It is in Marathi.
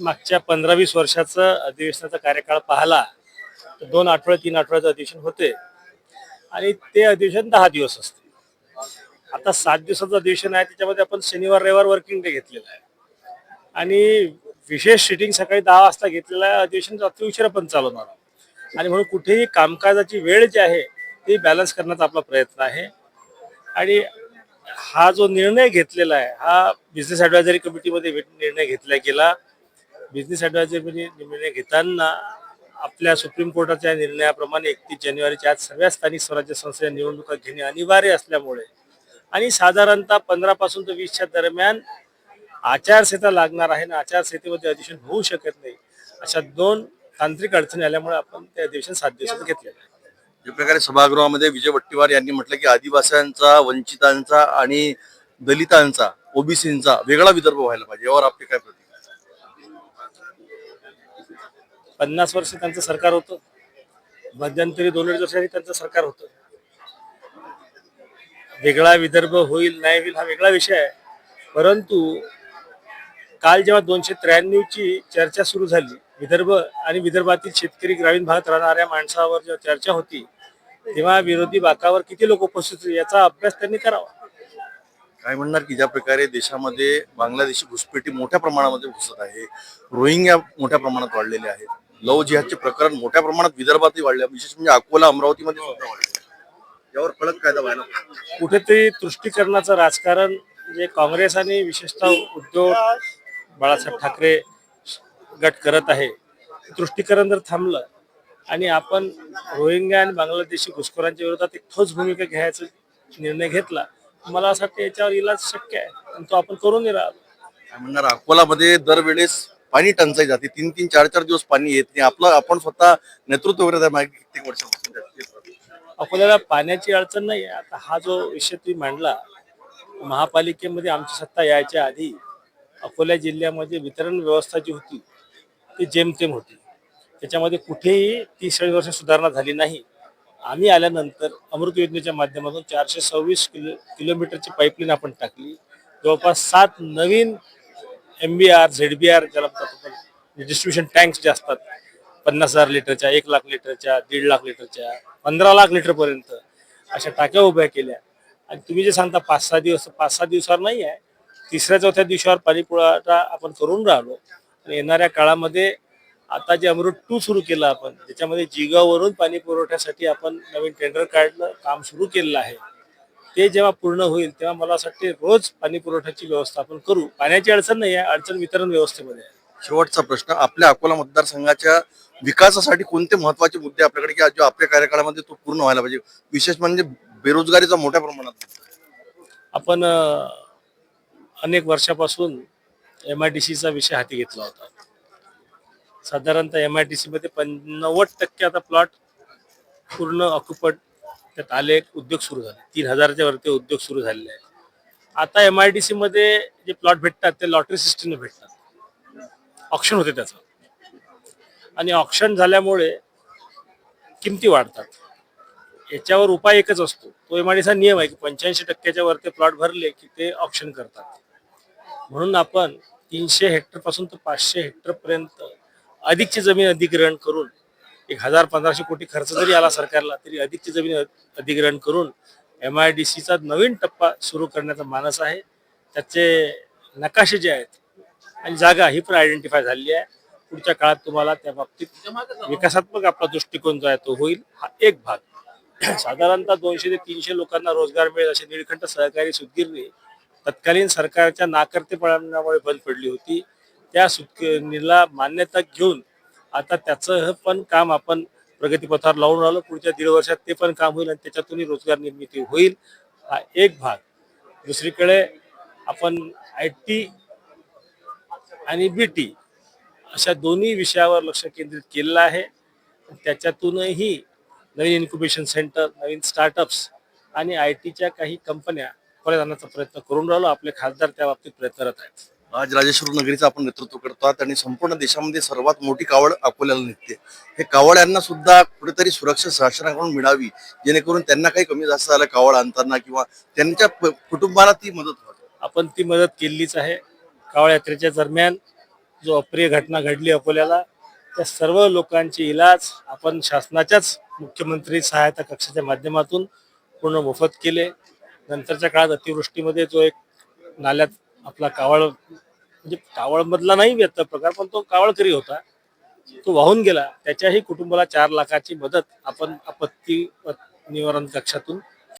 मागच्या पंधरा वीस वर्षाचं अधिवेशनाचा कार्यकाळ पाहिला तर दोन आठवडे तीन आठवड्याचं अधिवेशन होते. आणि ते अधिवेशन दहा दिवस असते. आता सात दिवसाचं अधिवेशन आहे त्याच्यामध्ये आपण शनिवार रविवार वर्किंग डे घेतलेला आहे. आणि विशेष सिटिंग सकाळी दहा वाजता घेतलेलं आहे अधिवेशन रात्री उशिरा पण चालवणार आणि म्हणून कुठेही कामकाजाची वेळ जी आहे ती बॅलन्स करण्याचा आपला प्रयत्न आहे. आणि हा जो निर्णय घेतलेला आहे हा बिझनेस ॲडवायझरी कमिटीमध्ये निर्णय घेतला गेला. बिझनेस ॲडवायझरी निर्णय घेताना आपल्या सुप्रीम कोर्टाच्या निर्णयाप्रमाणे एकतीस जानेवारीच्या आज सगळ्या स्थानिक स्वराज्य संस्थेच्या निवडणुका घेणे अनिवार्य असल्यामुळे आणि साधारणतः पंधरा पासून तर वीसच्या दरम्यान आचारसंहिता लागणार आहे आणि आचारसंहितेमध्ये अधिवेशन होऊ शकत नाही अशा दोन तांत्रिक अडचणी आल्यामुळे आपण ते अधिवेशन सात दिवसात घेतलेलं आहे. ज्या प्रकारे सभागृहामध्ये विजय वट्टीवार यांनी म्हटलं की आदिवासींचा वंचितांचा आणि दलितांचा ओबीसींचा वेगळा विदर्भ व्हायला पाहिजे यावर आपले काय पन्नास वर्ष त्यांचं सरकार होतं. मध्यंतरी दोन अडीच वर्षांनी त्यांचं सरकार होतं. वेगळा विदर्भ होईल नाही होईल हा वेगळा विषय आहे. परंतु काल जेव्हा दोनशे त्र्याण्णवची चर्चा सुरू झाली विदर्भ आणि विदर्भातील शेतकरी ग्रामीण भागात राहणाऱ्या माणसावर जेव्हा चर्चा होती तेव्हा विरोधी बाकावर किती लोक उपस्थित याचा अभ्यास त्यांनी करावा. काय म्हणणार की ज्या प्रकारे देशामध्ये बांगलादेशी घुसपेटी मोठ्या प्रमाणामध्ये घुसत आहे रोहिंग्या मोठ्या प्रमाणात वाढलेल्या आहेत लव जिहादचे प्रकरण मोठ्या प्रमाणात विदर्भातही वाढले विशेष म्हणजे अकोला अमरावतीमध्ये सुद्धा वाढले. यावर कडक कायदा व्हायला कुठेतरी तुष्टीकरणाचं राजकारण जे काँग्रेस आणि विशेषतः उद्धव बाळासाहेब ठाकरे गट करत आहे तुष्टीकरण जर थांबलं आणि आपण रोहिंग्या आणि बांगलादेशी घुसखोरांच्या विरोधात एक ठोस भूमिका घ्यायचा निर्णय घेतला मला असं वाटतं याच्यावर इलाज शक्य आहे. आणि तो आपण करून राहिलो काय म्हणणार? अकोलामध्ये दरवेळेस पाणी टंचाई जाते. तीन तीन चार चार दिवस पाणी येत नाही. आपलं आपण स्वतः नेतृत्व करत आहे मागे कित्येक वर्षापासून. अकोल्याला पाण्याची अडचण नाही आहे. आता हा जो विषय तुम्ही मांडला महापालिकेमध्ये आमची सत्ता यायच्या आधी अकोला जिल्ह्यामध्ये वितरण व्यवस्था जी होती ती जेमतेम होती. त्याच्यामध्ये कुठेही तीस चाळीस वर्ष सुधारणा झाली नाही. आम्ही आल्यानंतर अमृत योजनेच्या माध्यमातून चारशे सव्वीस किलो किलोमीटरची पाईपलाईन आपण टाकली. जवळपास सात नवीन M B R Z B R ज्याला डिस्ट्रीब्युशन म्हणजे टँक्स जे असतात पन्नास हजार लिटरच्या एक लाख लिटरच्या दीड लाख लिटरच्या पंधरा लाख लिटरपर्यंत अशा टाक्या उभ्या केल्या. आणि तुम्ही जे सांगता पाच सहा दिवस पाच सहा दिवसावर नाही आहे तिसऱ्या चौथ्या दिवसावर पाणी आपण करून राहिलो. आणि येणाऱ्या काळामध्ये आता जे अमृत टू सुरू केलं आपण त्याच्यामध्ये जिगावरून पाणी पुरवठ्यासाठी आपण नवीन टेंडर काढलं काम सुरू केलेलं आहे. ते जेव्हा पूर्ण होईल तेव्हा मला असं वाटते रोज पाणी पुरवठ्याची व्यवस्था आपण करू. पाण्याची अडचण नाही आहे अडचण वितरण व्यवस्थेमध्ये आहे. शेवटचा प्रश्न आपल्या अकोला मतदारसंघाच्या विकासासाठी कोणते महत्त्वाचे मुद्दे आपल्याकडे की जो आपल्या कार्यकाळामध्ये तो पूर्ण व्हायला पाहिजे? विशेष म्हणजे बेरोजगारीचा मोठ्या प्रमाणात. आपण अनेक वर्षापासून एम आय डी सीचा विषय हाती घेतला होता. साधारणतः एम आय डी मध्ये पण नव्वद टक्के आता प्लॉट पूर्ण ऑक्युपट त्यात आले उद्योग सुरू झाले. तीन हजारच्या वरती उद्योग सुरू झालेले आहेत. आता एम आय डी सी मध्ये जे प्लॉट भेटतात ते लॉटरी सिस्टीमने भेटतात. ऑप्शन होते त्याचं. आणि ऑप्शन झाल्यामुळे किमती वाढतात. याच्यावर उपाय एकच असतो. तो एम आय डीचा नियम आहे की पंच्याऐंशी टक्क्याच्या वरती प्लॉट भरले की ते ऑप्शन करतात. म्हणून आपण तीनशे हेक्टरपासून तर पाचशे हेक्टर पर्यंत अधिकची जमीन अधिग्रहण करून एक हजार पंधराशे कोटी खर्च जरी आला सरकारला तरी अधिकची जमीन अधिग्रहण करून एम आय डी सीचा नवीन टप्पा सुरू करण्याचा मानस आहे. त्याचे नकाशे जे आहेत आणि जागा ही पण आयडेंटिफाय झालेली आहे. पुढच्या काळात तुम्हाला त्या बाबतीत विकासात्मक आपला दृष्टिकोन जो आहे तो होईल हा एक भाग. साधारणतः दोनशे ते तीनशे लोकांना रोजगार मिळेल असे निळकंठ सहकारी सुतगिरणी तत्कालीन सरकारच्या नाकर्तेपणामुळे बंद पडली होती. त्या सुटकेला मान्यता घेऊन आता त्याचं पण काम आपण प्रगतीपथावर लावून राहिलो. पुढच्या दीड वर्षात ते पण काम होईल आणि त्याच्यातूनही रोजगार निर्मिती होईल. हा एक भाग. दुसरीकडे आपण आय टी आणि बी टी अशा दोन्ही विषयावर लक्ष केंद्रित केलेलं आहे. त्याच्यातूनही नवीन इन्क्युबेशन सेंटर नवीन स्टार्टअप्स आणि आय टीच्या काही कंपन्या पुढे जाण्याचा प्रयत्न करून राहिलो. आपले खासदार त्या बाबतीत प्रयत्नरत आहेत. आज राजेश्वर नगरीचं आपण नेतृत्व करतो आहात आणि संपूर्ण देशामध्ये सर्वात मोठी कावड अकोल्याला निघते. हे कावड्यांना सुद्धा कुठेतरी सुरक्षा शासनाकडून मिळावी जेणेकरून त्यांना काही कमी जास्त झालं कावड आणताना किंवा त्यांच्या प- कुटुंबाला ती मदत व्हावी. आपण ती मदत केलीच आहे. कावळ यात्रेच्या दरम्यान जो अप्रिय घटना घडली अकोल्याला त्या सर्व लोकांचे इलाज आपण शासनाच्याच मुख्यमंत्री सहायता कक्षाच्या माध्यमातून पूर्ण मोफत केले. नंतरच्या काळात अतिवृष्टीमध्ये जो एक नाल्यात आपला कावळ म्हणजे कावळमधला नाही व्यक्त प्रकार पण तो कावळकरी होता. तो वाहून गेला. त्याच्याही कुटुंबाला चार लाखाची मदत आपण आपत्ती निवारण कक्षातून